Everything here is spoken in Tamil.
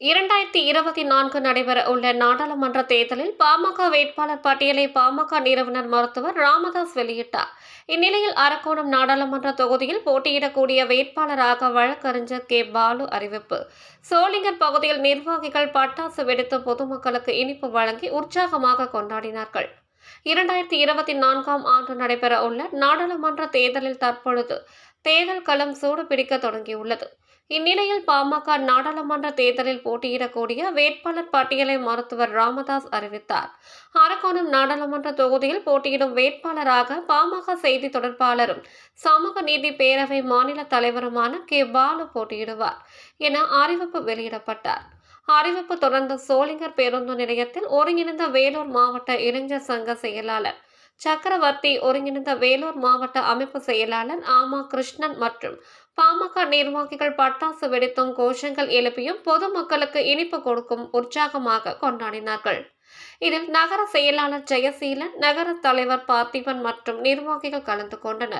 இரண்டாயிரத்தி இருபத்தி நான்கு நடைபெற உள்ள நாடாளுமன்ற தேர்தலில் பாமக வேட்பாளர் பட்டியலை பாமக நிறுவனர் மருத்துவர் ராமதாஸ் வெளியிட்டார். இந்நிலையில் அரக்கோணம் நாடாளுமன்ற தொகுதியில் போட்டியிடக்கூடிய வேட்பாளராக வழக்கறிஞர் கே. பாலு அறிவிப்பு. சோளிங்கர் பகுதியில் நிர்வாகிகள் பட்டாசு வெடித்து பொதுமக்களுக்கு இனிப்பு வழங்கி உற்சாகமாக கொண்டாடினார்கள். இரண்டாயிரத்தி இருபத்தி நான்காம் ஆண்டு நடைபெற உள்ள நாடாளுமன்ற தேர்தலில் தற்பொழுது தேர்தல் களம் சூடு பிடிக்க தொடங்கியுள்ளது. இந்நிலையில் பாமக நாடாளுமன்ற தேர்தலில் போட்டியிடக்கூடிய வேட்பாளர் பட்டியலை மருத்துவர் ராமதாஸ் அறிவித்தார். அரக்கோணம் நாடாளுமன்ற தொகுதியில் போட்டியிடும் வேட்பாளராக பாமக செய்தி தொடர்பாளரும் சமூக நீதி பேரவை மாநில தலைவருமான கே. பாலு போட்டியிடுவார் என அறிவிப்பு வெளியிடப்பட்டார். அறிவிப்பு தொடர்ந்த சோளிங்கர் பேருந்து நிலையத்தில் ஒருங்கிணைந்த வேலூர் மாவட்ட இளைஞர் சங்க செயலாளர் சக்கரவர்த்தி ஒருங்கிணைந்த வேலூர் மாவட்ட அமைப்பு செயலாளர் ஆமா கிருஷ்ணன் மற்றும் பாமக நிர்வாகிகள் பட்டாசு வெடித்தும் கோஷங்கள் எழுப்பியும் பொதுமக்களுக்கு இனிப்பு கொடுக்கும் உற்சாகமாக கொண்டாடினார்கள். இதில் நகர செயலாளர் ஜெயசீலன் நகர தலைவர் பார்த்திபன் மற்றும் நிர்வாகிகள் கலந்து கொண்டனர்.